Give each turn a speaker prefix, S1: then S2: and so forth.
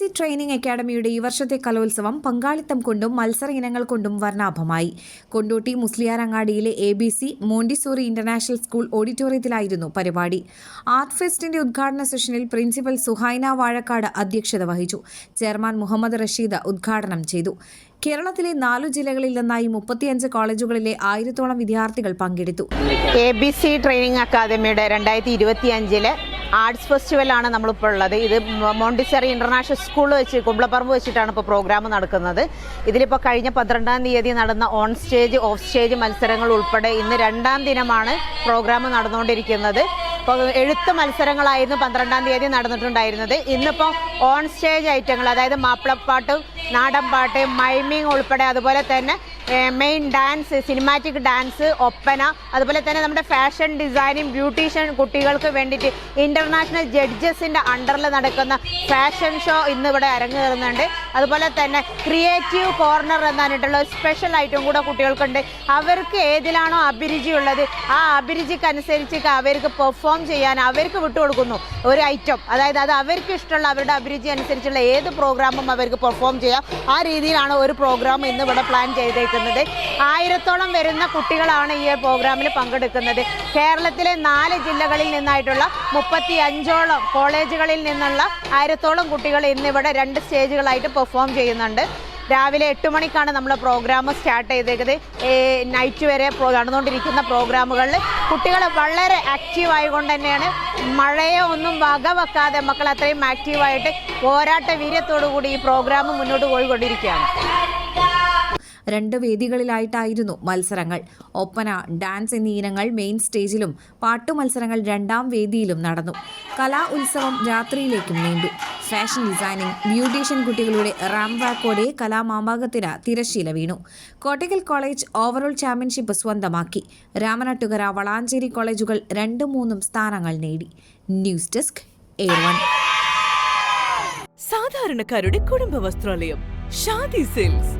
S1: C training അക്കാദമിയുടെ ഈ വർഷത്തെ കലോത്സവം പങ്കാളിത്തം കൊണ്ടും മത്സര ഇനങ്ങൾ കൊണ്ടും വർണാഭമായി. Kondotty മുസ്ലിയാരങ്ങാടിയിലെ A B C Montessori international school ഓഡിറ്റോറിയത്തിലായിരുന്നു പരിപാടി. ആർട്ട് ഫെസ്റ്റിന്റെ ഉദ്ഘാടന സെഷനിൽ പ്രിൻസിപ്പൽ സുഹൈന വാഴക്കാട് അധ്യക്ഷത വഹിച്ചു. ചെയർമാൻ മുഹമ്മദ് റഷീദ് ഉദ്ഘാടനം ചെയ്തു. കേരളത്തിലെ നാലു ജില്ലകളിൽ നിന്നായി മുപ്പത്തിയഞ്ച് കോളേജുകളിലെ ആയിരത്തോളം വിദ്യാർത്ഥികൾ പങ്കെടുത്തു.
S2: എ ബി സി ട്രെയിനിങ് അക്കാദമിയുടെ രണ്ടായിരത്തി ഇരുപത്തി അഞ്ചിലെ ആർട്സ് ഫെസ്റ്റിവലാണ് നമ്മളിപ്പോൾ ഉള്ളത്. ഇത് മോണ്ടിസറി ഇന്റർനാഷണൽ സ്കൂൾ വെച്ച് കുമ്പളപ്പറമ്പ് വെച്ചിട്ടാണ് ഇപ്പോൾ പ്രോഗ്രാം നടക്കുന്നത്. ഇതിലിപ്പോൾ കഴിഞ്ഞ പന്ത്രണ്ടാം തീയതി നടന്ന ഓൺ സ്റ്റേജ് ഓഫ് സ്റ്റേജ് മത്സരങ്ങൾ ഉൾപ്പെടെ ഇന്ന് രണ്ടാം ദിനമാണ് പ്രോഗ്രാം നടന്നുകൊണ്ടിരിക്കുന്നത്. എഴുത്ത് മത്സരങ്ങളായിരുന്നു പന്ത്രണ്ടാം തീയതി നടന്നിട്ടുണ്ടായിരുന്നത്. ഇന്നിപ്പോൾ ഓൺ സ്റ്റേജ് ഐറ്റങ്ങൾ അതായത് മാപ്പിളപ്പാട്ട് നാടൻപാട്ട് മൈമിങ് ഉൾപ്പെടെ അതുപോലെ തന്നെ main dance cinematic dance oppana അതുപോലെ തന്നെ നമ്മുടെ ഫാഷൻ ഡിസൈനിങ് ബ്യൂട്ടീഷ്യൻ കുട്ടികൾക്ക് വേണ്ടിയിട്ട് ഇന്റർനാഷണൽ ജഡ്ജസിന്റെ അണ്ടറിൽ നടക്കുന്ന ഫാഷൻ ഷോ ഇന്നിവിടെ അരങ്ങേറുന്നുണ്ട്. അതുപോലെ തന്നെ ക്രിയേറ്റീവ് കോർണർ എന്നായിട്ടുള്ള ഒരു സ്പെഷ്യൽ ഐറ്റം കൂടെ കുട്ടികൾക്കുണ്ട്. അവർക്ക് ഏതിലാണോ അഭിരുചി ഉള്ളത് ആ അഭിരുചിക്കനുസരിച്ച് അവർക്ക് പെർഫോം ചെയ്യാൻ അവർക്ക് വിട്ടുകൊടുക്കുന്നു ഒരു ഐറ്റം അതായത് അത് അവർക്ക് ഇഷ്ടമുള്ള അവരുടെ അഭിരുചി അനുസരിച്ചുള്ള ഏത് പ്രോഗ്രാമും അവർക്ക് പെർഫോം ചെയ്യാം. ആ രീതിയിലാണ് ഒരു പ്രോഗ്രാം ഇന്ന് ഇവിടെ പ്ലാൻ ചെയ്തേക്കുന്നത്. ആയിരത്തോളം വരുന്ന കുട്ടികളാണ് ഈ പ്രോഗ്രാമിൽ പങ്കെടുക്കുന്നത്. കേരളത്തിലെ നാല് ജില്ലകളിൽ നിന്നായിട്ടുള്ള മുപ്പത്തി അഞ്ചോളം കോളേജുകളിൽ നിന്നുള്ള ആയിരത്തോളം കുട്ടികൾ ഇന്നിവിടെ രണ്ട് സ്റ്റേജുകളായിട്ട് പെർഫോം ചെയ്യുന്നുണ്ട്. രാവിലെ എട്ട് മണിക്കാണ് നമ്മൾ പ്രോഗ്രാം സ്റ്റാർട്ട് ചെയ്തേക്കുന്നത്. നൈറ്റ് വരെ നടന്നുകൊണ്ടിരിക്കുന്ന പ്രോഗ്രാമുകളിൽ കുട്ടികൾ വളരെ ആക്റ്റീവ് ആയതുകൊണ്ട് തന്നെയാണ് മഴയെ ഒന്നും വകവെക്കാതെ മക്കൾ അത്രയും ആക്റ്റീവായിട്ട് പോരാട്ട വീര്യത്തോടു കൂടി ഈ പ്രോഗ്രാം മുന്നോട്ട് പോയിക്കൊണ്ടിരിക്കുകയാണ്.
S1: രണ്ട് വേദികളിലായിട്ടായിരുന്നു മത്സരങ്ങൾ. ഒപ്പന ഡാൻസ് എന്നീ ഇനങ്ങൾ മെയിൻ സ്റ്റേജിലും പാട്ടു മത്സരങ്ങൾ രണ്ടാം വേദിയിലും നടന്നു. കലാ ഉത്സവം രാത്രിയിലേക്കും നീണ്ടു. ഫാഷൻ ഡിസൈനിങ് ബ്യൂട്ടീഷ്യൻ കുട്ടികളുടെ റാം വാക്കോടെ കലാമാമ്പാകത്തിന് തിരശീല വീണു. കോട്ടയ്ക്കൽ കോളേജ് ഓവറോൾ ചാമ്പ്യൻഷിപ്പ് സ്വന്തമാക്കി. രാമനാട്ടുകര വളാഞ്ചേരി കോളേജുകൾ രണ്ടും മൂന്നും സ്ഥാനങ്ങൾ നേടി. ന്യൂസ് ഡെസ്ക്
S3: സാധാരണക്കാരുടെ കുടുംബ വസ്ത്രാലയം ഷാദി സിൽക്സ്.